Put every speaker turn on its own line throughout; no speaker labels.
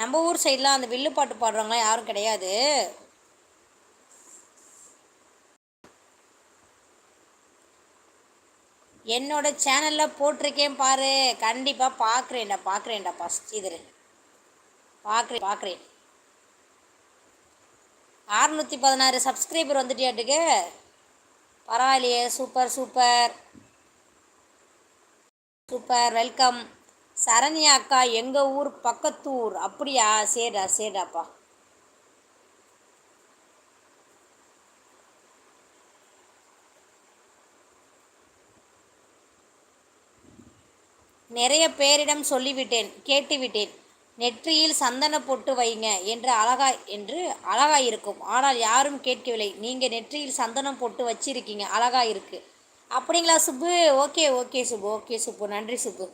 நம்ம ஊர் சைட்லாம் அந்த வில்லு பாட்டு பாடுறவங்களாம் யாரும் கிடையாது. என்னோட சேனலில் போட்டிருக்கேன் பாரு. கண்டிப்பாக பார்க்குறேன்டா பார்க்குறேன்டா ஃபஸ்ட் இது. பார்க்குறேன் பார்க்குறேன் அறுநூற்றி பதினாறு சப்ஸ்கிரைபர் வந்துட்டியாட்டுக்கு. பரவாயில்லையே super super super welcome Saranya அக்கா எங்கள் ஊர் பக்கத்தூர். அப்படியா? சரிடா சரிடாப்பா நிறைய பேரிடம் சொல்லிவிட்டேன் கேட்டுவிட்டேன். நெற்றியில் சந்தன பொட்டு வைங்க என்று அழகா என்று அழகா இருக்கும் ஆனால் யாரும் கேட்கவில்லை. நீங்கள் நெற்றியில் சந்தனம் போட்டு வச்சிருக்கீங்க அழகா இருக்கு அப்படிங்களா Subbu? Okay okay Subbu. Okay Subbu. நன்றி சுப்பு.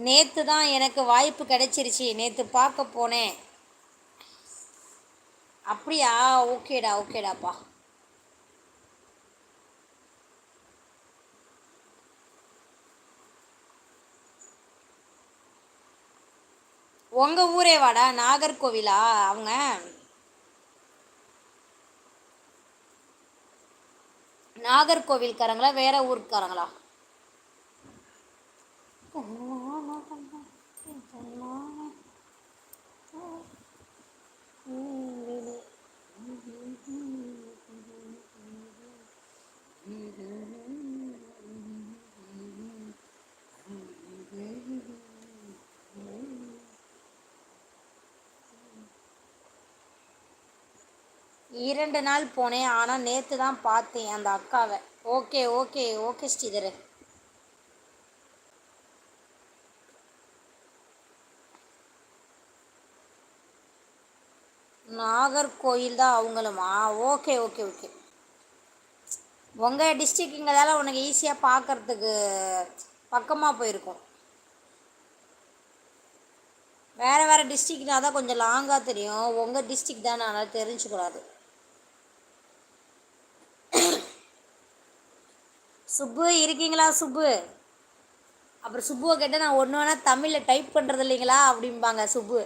நேற்று தான் எனக்கு வாய்ப்பு கிடைச்சிருச்சு. நேற்று பார்க்க போனேன். அப்படியா? ஓகேடா ஓகேடாப்பா. உங்கள் ஊரே வாடா நாகர்கோவிலா அவங்க? நாகர்கோவில்காரங்களா வேற ஊருக்காரங்களா? இரண்டு நாள் போனேன் ஆனால் நேற்று தான் பார்த்தேன் அந்த அக்காவை. Okay okay okay Sridhar. Nagercoil தான் அவங்களுமா? Okay okay okay. உங்கள் டிஸ்ட்ரிக்ங்கிறதால உனக்கு ஈஸியாக பார்க்கறதுக்கு பக்கமாக போயிருக்கும். வேறு வேறு டிஸ்ட்ரிக்னா தான் கொஞ்சம் லாங்காக தெரியும். உங்கள் டிஸ்ட்ரிக் தான் அதனால் தெரிஞ்சுக்கூடாது சுப்பு இருக்கீங்களா சுப்பு? அப்புறம் சுப்புவை கேட்டால் நான் ஒன்று வேணால் தமிழில் டைப் பண்ணுறது இல்லைங்களா? அப்படிம்பாங்க சுப்பு.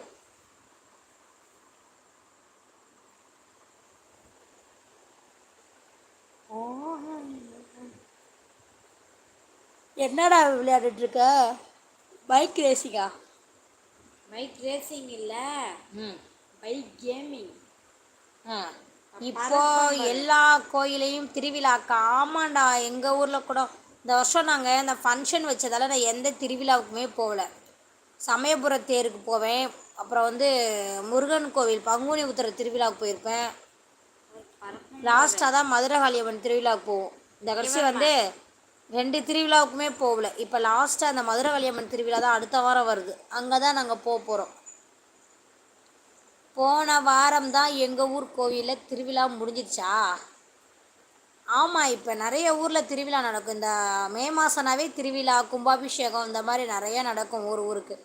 என்னடா விளையாடிட்டு பைக் ரேசிங்கா
பைக் ரேசிங் இல்லை. பைக் கேமிங்
ஆ. இப்போ எல்லா கோயிலையும் திருவிழாக்கா ஆமாண்டா எங்கள் ஊரில் கூட இந்த வருஷம் நாங்கள் இந்த ஃபங்க்ஷன் வச்சதால நான் எந்த திருவிழாவுக்குமே போகல. சமயபுர தேருக்கு போவேன். அப்புறம் வந்து முருகன் கோவில் பங்குனி உத்திர திருவிழாவுக்கு போயிருப்பேன். லாஸ்ட்டாக தான் மதுரை காளியம்மன் திருவிழாவுக்கு போவோம். இந்த கடைசி வந்து ரெண்டு திருவிழாவுக்குமே போகல. இப்போ லாஸ்ட்டாக அந்த மதுரை காளியம்மன் திருவிழா தான் அடுத்த வாரம் வருது. அங்கே தான் நாங்கள் போக போகிறோம் போன வாரம் தான் எங்கள் ஊர் கோவிலில் திருவிழா முடிஞ்சிருச்சா? ஆமாம் இப்போ நிறைய ஊரில் திருவிழா நடக்கும். இந்த மே மாதம்னாவே திருவிழா கும்பாபிஷேகம் இந்த மாதிரி நிறைய நடக்கும் ஒரு ஊருக்கு.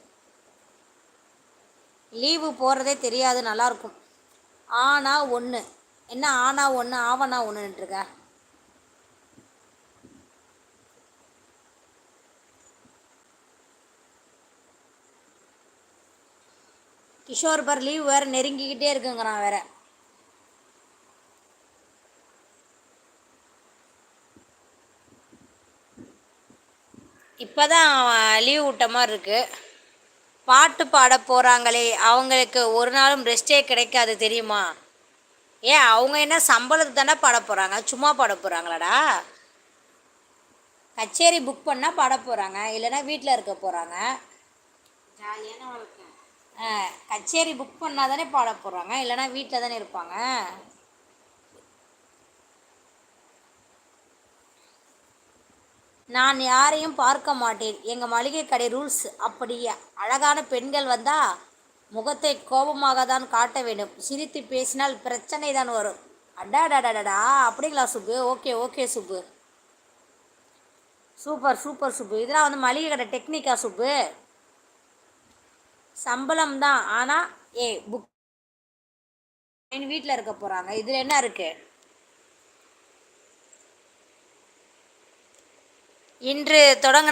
லீவு போகிறதே தெரியாது நல்லாயிருக்கும் ஆனால் ஒன்று என்ன ஆனா ஒன்று ஆவனா ஒன்றுன்ட்டுருக்க கிஷோர் பர் லீவ் வேறு நெருங்கிக்கிட்டே இருக்குங்கிறான் வேற. இப்போ தான் லீவ் விட்ட மாதிரி இருக்குது பாட்டு பாட போகிறாங்களே அவங்களுக்கு ஒரு நாளும் ரெஸ்ட்டே கிடைக்காது தெரியுமா? ஏன் அவங்க என்ன சம்பளத்துக்கு தானே பாட போகிறாங்க சும்மா பாட போகிறாங்களாடா கச்சேரி புக் பண்ணால் பாட போகிறாங்க இல்லைன்னா வீட்டில் இருக்க போகிறாங்க
ஜாலியான வாழ்க்கை.
கச்சேரி புக் பண்ணால் தானே பாட போகிறாங்க இல்லைன்னா வீட்டில் தானே இருப்பாங்க? நான் யாரையும் பார்க்க மாட்டேன். எங்கள் மளிகை கடை ரூல்ஸ் அப்படியே அழகான பெண்கள் வந்தால் முகத்தை கோபமாக தான் காட்ட வேண்டும். சிரித்து பேசினால் பிரச்சனை தான் வரும். அடாடாடாடா அப்படிங்களா Subbu? Okay okay Subbu. Super super Subbu. இதெல்லாம் வந்து மளிகை கடை டெக்னிக்கா சுப்பு? சம்பளம் தான் ஆனால் ஏ புக் வீட்டில் இருக்க போகிறாங்க இதில் என்ன இருக்குது இன்று தொடங்கின